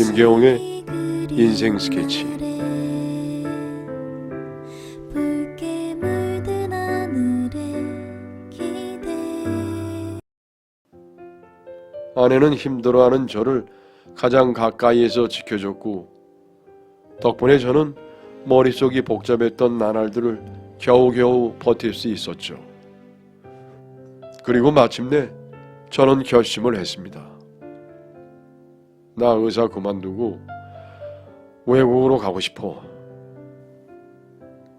김계홍의 인생 스케치 아내는 힘들어하는 저를 가장 가까이에서 지켜줬고 덕분에 저는 머릿속이 복잡했던 나날들을 겨우겨우 버틸 수 있었죠. 그리고 마침내 저는 결심을 했습니다. 나 의사 그만두고 외국으로 가고 싶어.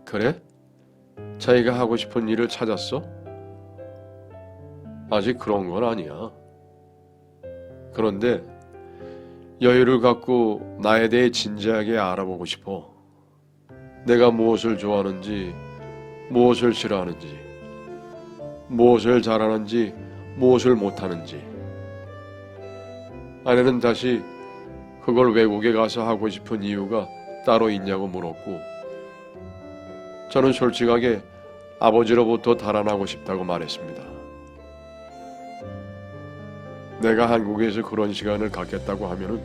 그래? 자기가 하고 싶은 일을 찾았어? 아직 그런 건 아니야. 그런데 여유를 갖고 나에 대해 진지하게 알아보고 싶어. 내가 무엇을 좋아하는지, 무엇을 싫어하는지, 무엇을 잘하는지, 무엇을 못하는지. 아내는 다시 그걸 외국에 가서 하고 싶은 이유가 따로 있냐고 물었고, 저는 솔직하게 아버지로부터 달아나고 싶다고 말했습니다. 내가 한국에서 그런 시간을 갖겠다고 하면은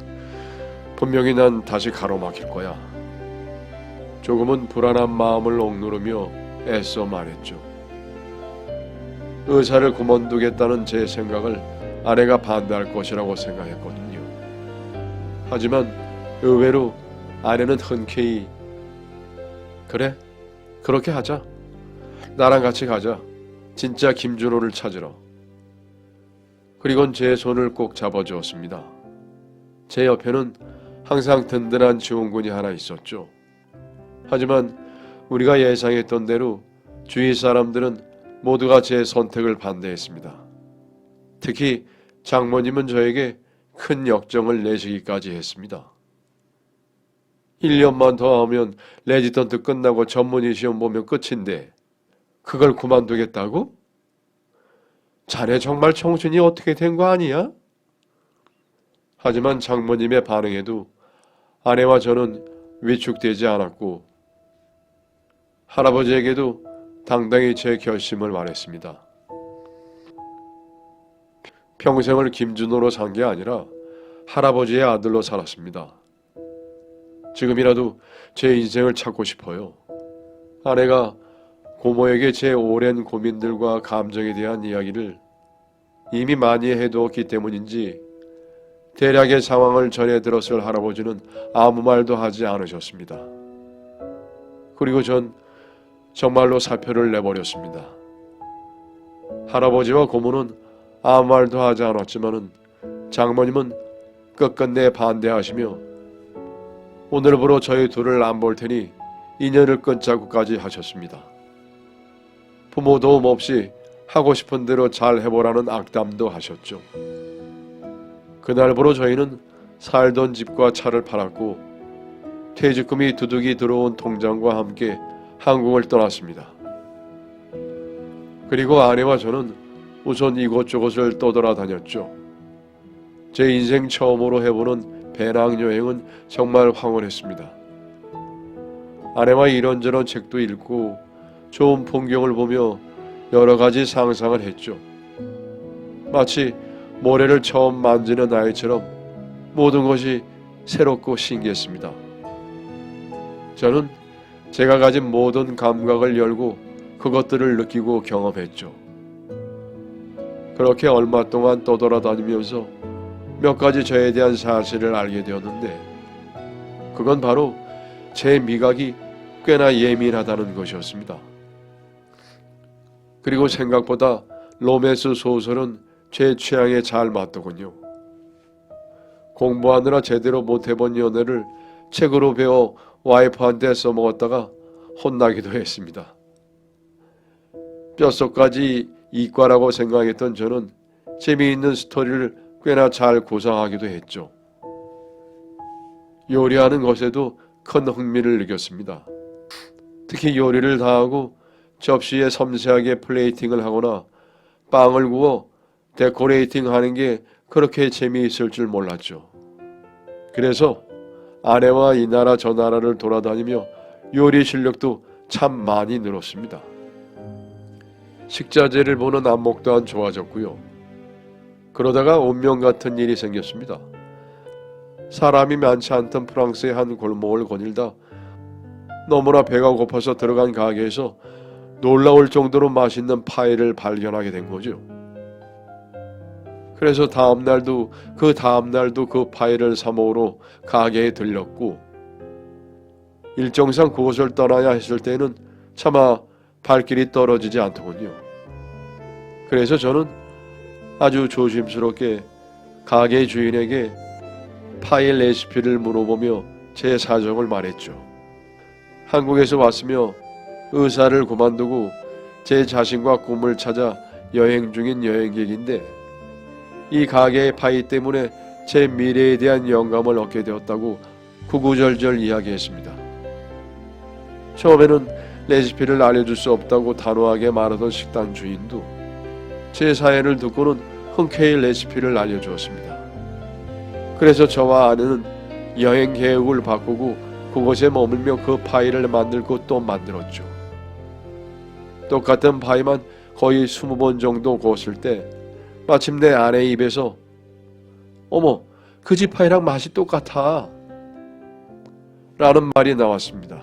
분명히 난 다시 가로막힐 거야. 조금은 불안한 마음을 억누르며 애써 말했죠. 의사를 그만두겠다는 제 생각을 아내가 반대할 것이라고 생각했거든요. 하지만 의외로 아내는 흔쾌히 그래 그렇게 하자. 나랑 같이 가자. 진짜 김준호를 찾으러. 그리곤 제 손을 꼭 잡아주었습니다. 제 옆에는 항상 든든한 지원군이 하나 있었죠. 하지만 우리가 예상했던 대로 주위 사람들은 모두가 제 선택을 반대했습니다. 특히 장모님은 저에게 큰 역정을 내시기까지 했습니다. 1년만 더 하면 레지던트 끝나고 전문의 시험 보면 끝인데 그걸 그만두겠다고? 자네 정말 청춘이 어떻게 된 거 아니야? 하지만 장모님의 반응에도 아내와 저는 위축되지 않았고 할아버지에게도 당당히 제 결심을 말했습니다. 평생을 김준호로 산 게 아니라 할아버지의 아들로 살았습니다. 지금이라도 제 인생을 찾고 싶어요. 아내가 고모에게 제 오랜 고민들과 감정에 대한 이야기를 이미 많이 해두었기 때문인지 대략의 상황을 전해 들었을 할아버지는 아무 말도 하지 않으셨습니다. 그리고 전 정말로 사표를 내버렸습니다. 할아버지와 고모는 아무 말도 하지 않았지만은 장모님은 끝끝내 반대하시며 오늘부로 저희 둘을 안 볼 테니 인연을 끊자고까지 하셨습니다. 부모 도움 없이 하고 싶은 대로 잘 해보라는 악담도 하셨죠. 그날부로 저희는 살던 집과 차를 팔았고 퇴직금이 두둑이 들어온 통장과 함께 한국을 떠났습니다. 그리고 아내와 저는 우선 이곳저곳을 떠돌아다녔죠. 제 인생 처음으로 해보는 배낭 여행은 정말 황홀했습니다. 아내와 이런저런 책도 읽고 좋은 풍경을 보며 여러 가지 상상을 했죠. 마치 모래를 처음 만지는 아이처럼 모든 것이 새롭고 신기했습니다. 저는 제가 가진 모든 감각을 열고 그것들을 느끼고 경험했죠. 그렇게 얼마 동안 떠돌아다니면서 몇 가지 저에 대한 사실을 알게 되었는데 그건 바로 제 미각이 꽤나 예민하다는 것이었습니다. 그리고 생각보다 로맨스 소설은 제 취향에 잘 맞더군요. 공부하느라 제대로 못 해본 연애를 책으로 배워 와이프한테 써먹었다가 혼나기도 했습니다. 뼛속까지 이과라고 생각했던 저는 재미있는 스토리를 꽤나 잘 구상하기도 했죠. 요리하는 것에도 큰 흥미를 느꼈습니다. 특히 요리를 다하고 접시에 섬세하게 플레이팅을 하거나 빵을 구워 데코레이팅 하는 게 그렇게 재미있을 줄 몰랐죠. 그래서 아내와 이 나라 저 나라를 돌아다니며 요리 실력도 참 많이 늘었습니다. 식자재를 보는 안목 또한 좋아졌고요. 그러다가 운명 같은 일이 생겼습니다. 사람이 많지 않던 프랑스의 한 골목을 거닐다 너무나 배가 고파서 들어간 가게에서 놀라울 정도로 맛있는 파이를 발견하게 된 거죠. 그래서 다음 날도 그 다음 날도 그 파이를 사 먹으러 가게에 들렸고 일정상 그곳을 떠나야 했을 때는 차마 발길이 떨어지지 않더군요. 그래서 저는 아주 조심스럽게 가게 주인에게 파이 레시피를 물어보며 제 사정을 말했죠. 한국에서 왔으며 의사를 그만두고 제 자신과 꿈을 찾아 여행 중인 여행객인데 이 가게의 파이 때문에 제 미래에 대한 영감을 얻게 되었다고 구구절절 이야기했습니다. 처음에는 레시피를 알려줄 수 없다고 단호하게 말하던 식당 주인도 제 사연을 듣고는 흔쾌히 레시피를 알려주었습니다. 그래서 저와 아내는 여행 계획을 바꾸고 그곳에 머물며 그 파이를 만들고 또 만들었죠. 똑같은 파이만 거의 20번 정도 구웠을 때 마침내 아내 입에서 어머 그 집 파이랑 맛이 똑같아 라는 말이 나왔습니다.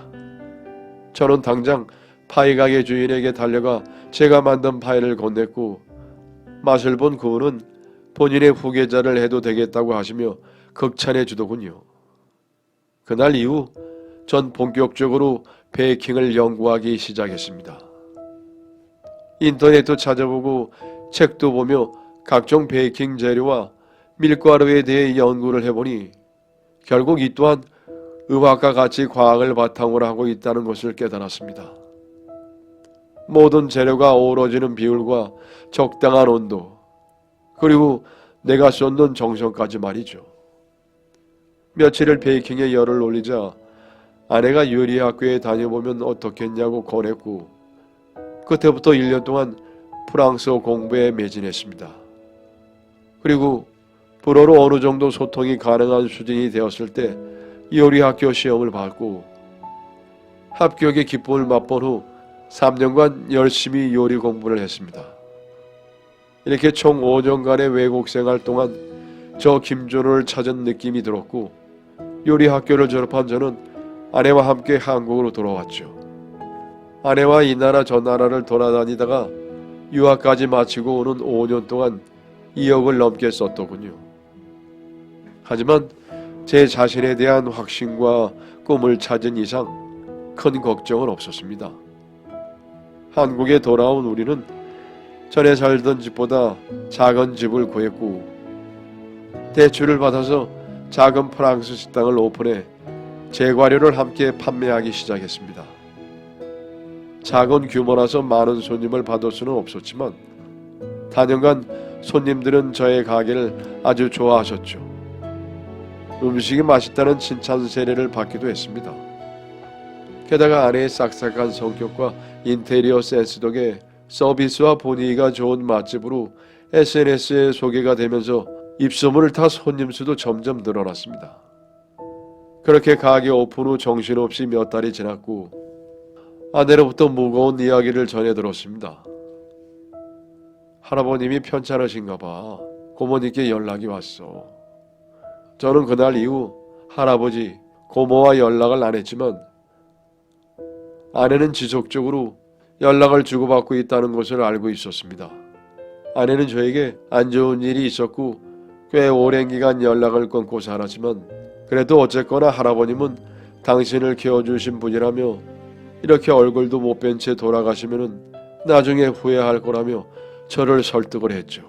저는 당장 파이 가게 주인에게 달려가 제가 만든 파이를 건넸고 맛을 본 그분은 본인의 후계자를 해도 되겠다고 하시며 극찬해 주더군요. 그날 이후 전 본격적으로 베이킹을 연구하기 시작했습니다. 인터넷도 찾아보고 책도 보며 각종 베이킹 재료와 밀가루에 대해 연구를 해보니 결국 이 또한 의학과 같이 과학을 바탕으로 하고 있다는 것을 깨달았습니다. 모든 재료가 어우러지는 비율과 적당한 온도, 그리고 내가 쏟는 정성까지 말이죠. 며칠을 베이킹에 열을 올리자 아내가 요리 학교에 다녀보면 어떻겠냐고 권했고 그때부터 1년 동안 프랑스어 공부에 매진했습니다. 그리고 불어로 어느 정도 소통이 가능한 수준이 되었을 때 요리 학교 시험을 받고 합격의 기쁨을 맛본 후 3년간 열심히 요리 공부를 했습니다. 이렇게 총 5년간의 외국 생활 동안 저 김준호를 찾은 느낌이 들었고 요리 학교를 졸업한 저는 아내와 함께 한국으로 돌아왔죠. 아내와 이 나라 저 나라를 돌아다니다가 유학까지 마치고 오는 5년 동안 2억을 넘게 썼더군요. 하지만 제 자신에 대한 확신과 꿈을 찾은 이상 큰 걱정은 없었습니다. 한국에 돌아온 우리는 전에 살던 집보다 작은 집을 구했고 대출을 받아서 작은 프랑스 식당을 오픈해 제과류를 함께 판매하기 시작했습니다. 작은 규모라서 많은 손님을 받을 수는 없었지만 단연간 손님들은 저의 가게를 아주 좋아하셨죠. 음식이 맛있다는 칭찬 세례를 받기도 했습니다. 게다가 아내의 싹싹한 성격과 인테리어 센스 덕에 서비스와 분위기가 좋은 맛집으로 SNS에 소개가 되면서 입소문을 타 손님 수도 점점 늘어났습니다. 그렇게 가게 오픈 후 정신없이 몇 달이 지났고 아내로부터 무거운 이야기를 전해 들었습니다. 할아버님이 편찮으신가 봐. 고모님께 연락이 왔어. 저는 그날 이후 할아버지, 고모와 연락을 안 했지만 아내는 지속적으로 연락을 주고받고 있다는 것을 알고 있었습니다. 아내는 저에게 안 좋은 일이 있었고 꽤 오랜 기간 연락을 끊고 살았지만 그래도 어쨌거나 할아버님은 당신을 키워주신 분이라며 이렇게 얼굴도 못 뵌 채 돌아가시면은 나중에 후회할 거라며 저를 설득을 했죠.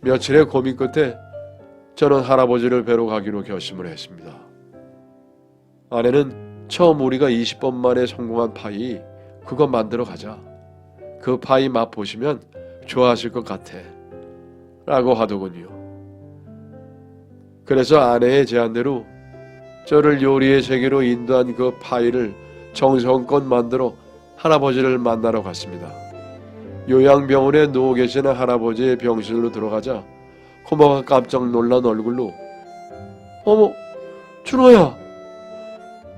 며칠의 고민 끝에 저는 할아버지를 뵈러 가기로 결심을 했습니다. 아내는 처음 우리가 20번 만에 성공한 파이 그거 만들어 가자. 그 파이 맛 보시면 좋아하실 것 같아. 라고 하더군요. 그래서 아내의 제안대로 저를 요리의 세계로 인도한 그 파이를 정성껏 만들어 할아버지를 만나러 갔습니다. 요양병원에 누워 계시는 할아버지의 병실로 들어가자 고모가 깜짝 놀란 얼굴로 어머 준호야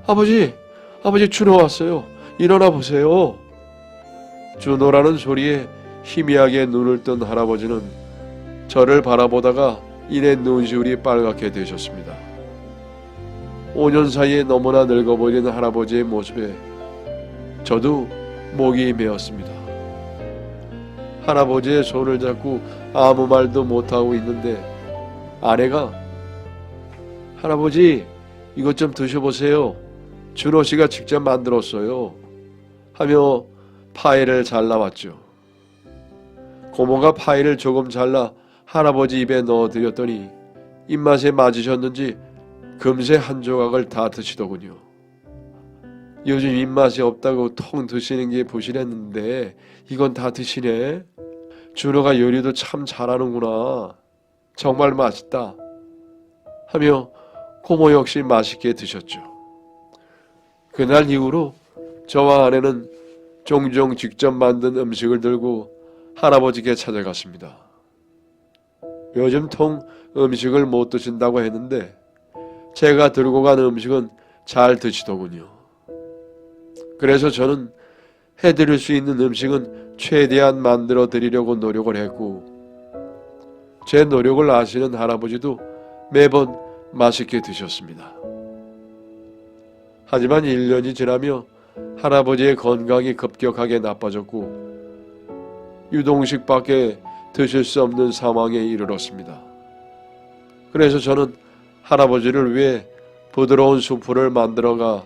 아버지 아버지 준호 왔어요 일어나 보세요 준호라는 소리에 희미하게 눈을 뜬 할아버지는 저를 바라보다가 이내 눈시울이 빨갛게 되셨습니다. 5년 사이에 너무나 늙어버린 할아버지의 모습에 저도 목이 메었습니다. 할아버지의 손을 잡고 아무 말도 못하고 있는데 아내가 할아버지 이것 좀 드셔보세요. 준호 씨가 직접 만들었어요. 하며 파이를 잘라왔죠. 고모가 파이를 조금 잘라 할아버지 입에 넣어드렸더니 입맛에 맞으셨는지 금세 한 조각을 다 드시더군요. 요즘 입맛이 없다고 통 드시는 게 부실했는데 이건 다 드시네. 준호가 요리도 참 잘하는구나. 정말 맛있다. 하며 고모 역시 맛있게 드셨죠. 그날 이후로 저와 아내는 종종 직접 만든 음식을 들고 할아버지께 찾아갔습니다. 요즘 통 음식을 못 드신다고 했는데 제가 들고 간 음식은 잘 드시더군요. 그래서 저는 해드릴 수 있는 음식은 최대한 만들어 드리려고 노력을 했고 제 노력을 아시는 할아버지도 매번 맛있게 드셨습니다. 하지만 1년이 지나며 할아버지의 건강이 급격하게 나빠졌고 유동식밖에 드실 수 없는 상황에 이르렀습니다. 그래서 저는 할아버지를 위해 부드러운 수프를 만들어가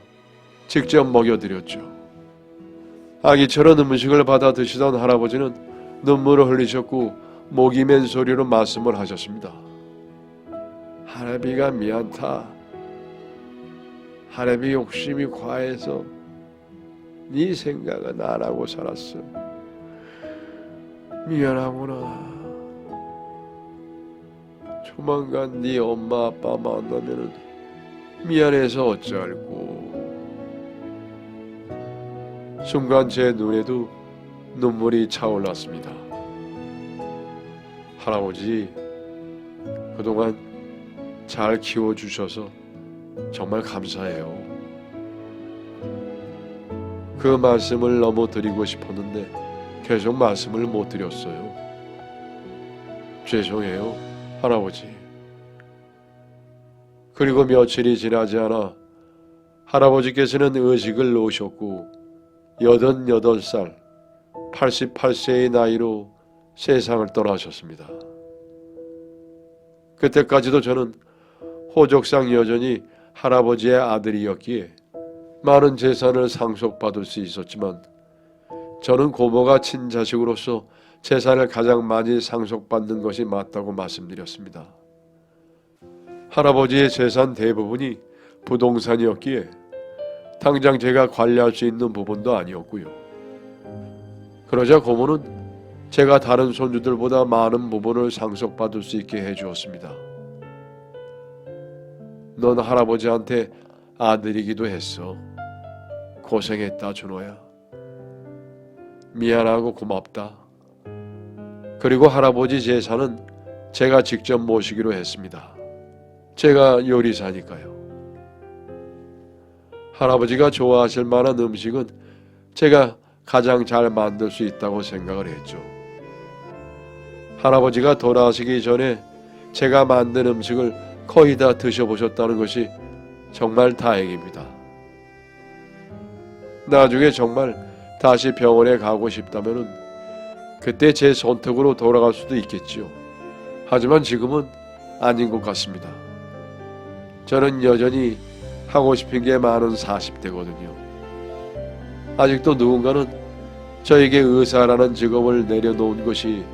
직접 먹여드렸죠. 아기처럼 음식을 받아 드시던 할아버지는 눈물을 흘리셨고 목이 맨 소리로 말씀을 하셨습니다. 할아비가 미안타. 할아비 욕심이 과해서 네 생각은 안 하고 살았어. 미안하구나. 조만간 네 엄마 아빠 만나면은 미안해서 어쩌알고. 순간 제 눈에도 눈물이 차올랐습니다. 할아버지, 그동안 잘 키워주셔서 정말 감사해요. 그 말씀을 너무 드리고 싶었는데 계속 말씀을 못 드렸어요. 죄송해요, 할아버지. 그리고 며칠이 지나지 않아 할아버지께서는 의식을 놓으셨고 여든여덟 살 88세의 나이로 세상을 떠나셨습니다. 그때까지도 저는 호적상 여전히 할아버지의 아들이었기에 많은 재산을 상속받을 수 있었지만 저는 고모가 친자식으로서 재산을 가장 많이 상속받는 것이 맞다고 말씀드렸습니다. 할아버지의 재산 대부분이 부동산이었기에 당장 제가 관리할 수 있는 부분도 아니었고요. 그러자 고모는 제가 다른 손주들보다 많은 부분을 상속받을 수 있게 해주었습니다. 넌 할아버지한테 아들이기도 했어. 고생했다, 준호야. 미안하고 고맙다. 그리고 할아버지 제사는 제가 직접 모시기로 했습니다. 제가 요리사니까요. 할아버지가 좋아하실 만한 음식은 제가 가장 잘 만들 수 있다고 생각을 했죠. 할아버지가 돌아가시기 전에 제가 만든 음식을 거의 다 드셔보셨다는 것이 정말 다행입니다. 나중에 정말 다시 병원에 가고 싶다면은 그때 제 선택으로 돌아갈 수도 있겠지요. 하지만 지금은 아닌 것 같습니다. 저는 여전히 하고 싶은 게 많은 40대거든요. 아직도 누군가는 저에게 의사라는 직업을 내려놓은 것이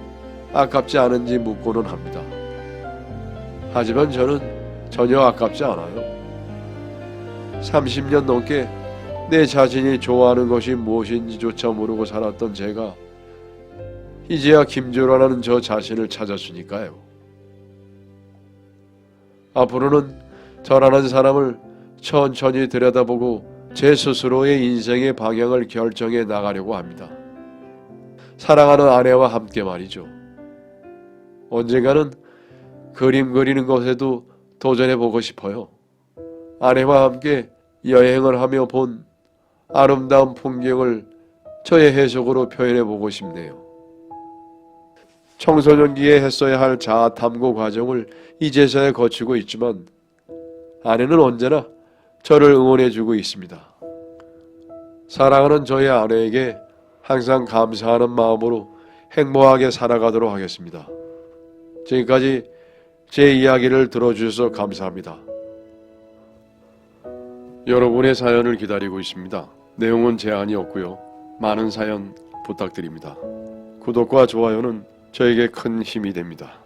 아깝지 않은지 묻고는 합니다. 하지만 저는 전혀 아깝지 않아요. 30년 넘게 내 자신이 좋아하는 것이 무엇인지조차 모르고 살았던 제가 이제야 김조라라는 저 자신을 찾았으니까요. 앞으로는 저라는 사람을 천천히 들여다보고 제 스스로의 인생의 방향을 결정해 나가려고 합니다. 사랑하는 아내와 함께 말이죠. 언젠가는 그림 그리는 것에도 도전해 보고 싶어요. 아내와 함께 여행을 하며 본 아름다운 풍경을 저의 해석으로 표현해 보고 싶네요. 청소년기에 했어야 할 자아 탐구 과정을 이제서야 거치고 있지만 아내는 언제나 저를 응원해 주고 있습니다. 사랑하는 저희 아내에게 항상 감사하는 마음으로 행복하게 살아가도록 하겠습니다. 지금까지 제 이야기를 들어주셔서 감사합니다. 여러분의 사연을 기다리고 있습니다. 내용은 제한이 없고요. 많은 사연 부탁드립니다. 구독과 좋아요는 저에게 큰 힘이 됩니다.